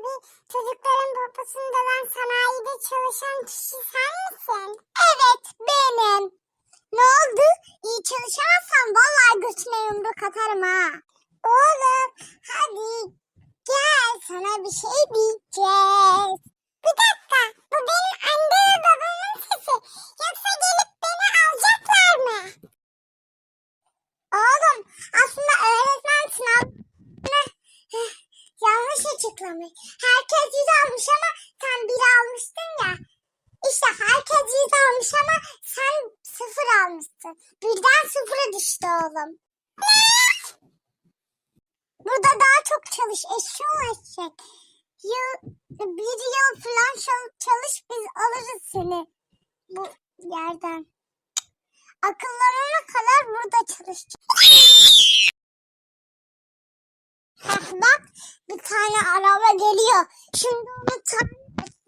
Abi çocukların poposunu döven sanayide çalışan kişi sen misin? Evet benim. Ne oldu? İyi çalışamazsan vallahi götüne yumruk atarım ha. Oğlum hadi gel sana bir şey diyeceğiz. Bir dakika bu benim anne ve babamın sesi. Yoksa gelip beni alacaklar mı? Açıklamış. Herkes yüz almış ama sen bir almıştın ya. İşte herkes yüz almış ama sen sıfır almışsın. Birden sıfıra düştü oğlum. Burada daha çok çalış eşşoğlu eşek. Yıl, bir yıl falan çal- çalış biz alırız seni bu yerden. Akıllarına kadar burada çalışacağız. Bak bir tane araba geliyor. Şimdi onu et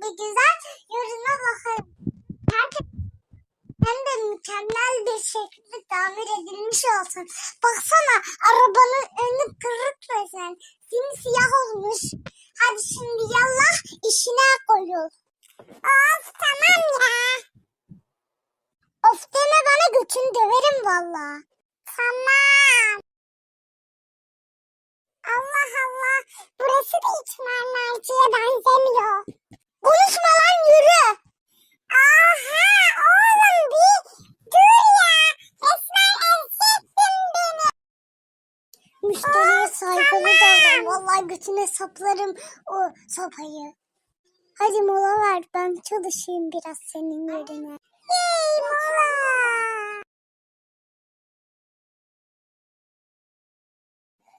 bir güzel yoruna bakarım. Herkes hem de mükemmel bir şekilde tamir edilmiş olsun. Baksana arabanın önü kırık resmen. Simsiyah olmuş. Hadi şimdi yallah işine koyul. Of tamam ya. Of deme bana götünü döverim valla. Tamam. Allah Allah. Burası da hiç mermerciye benzemiyor. Konuşma lan yürü. Aha oğlum bir dur ya. Resmen ezecektin beni. Müşteriye saygılı davran. Vallahi götüne saplarım o sopayı. Hadi mola ver ben çalışayım biraz senin yerine. Yey mola.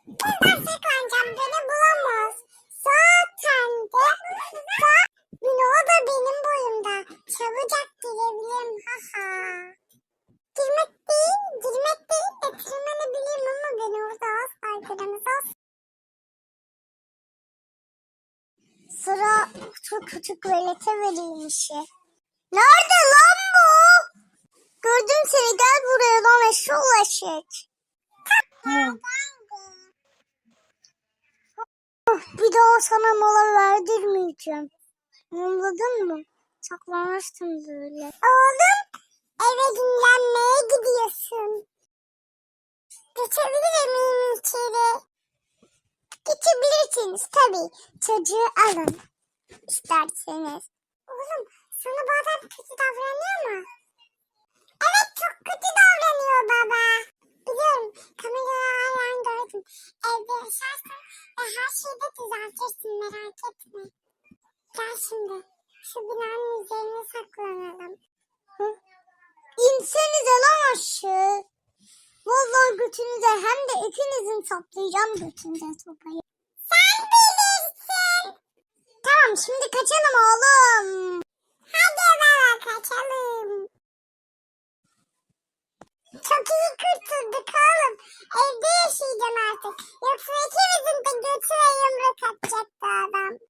Buradan saklanacağım beni bulamaz. Zaten de da bloğu da benim boyumda. Çabucak girebilirim haha. Girmek değil, girmek değil de tırmanabilirim ama beni orada asla göremez. Sıra şu küçük velete vereyim. Nerede lan bu? Gördüm seni gel buraya lan eşşoğlu eşek. Oh, bir daha sana mola verdirmeyeceğim. Anladın mı? Saklanmıştım böyle. Oğlum eve dinlenmeye gidiyorsun. Geçebilir miyim içeri? Geçebilirsiniz tabii. Çocuğu alın isterseniz. Gördüm. Evde yaşarsan ve her şeyi de düzeltirsin merak etme. Gel şimdi şu binanın üzerine saklanalım. Hı? İnsenize lan aşağı. Vallahi götünüze hem de ikinizin saplayacağım götünüze sopayı. Sen bilirsin. Tamam şimdi kaçalım oğlum. Hadi baba kaçalım. Çok iyi kurtulduk oğlum. Evde yaşayacağım artık. Yoksa ikimizin de götüne yumruk atacaktı adam.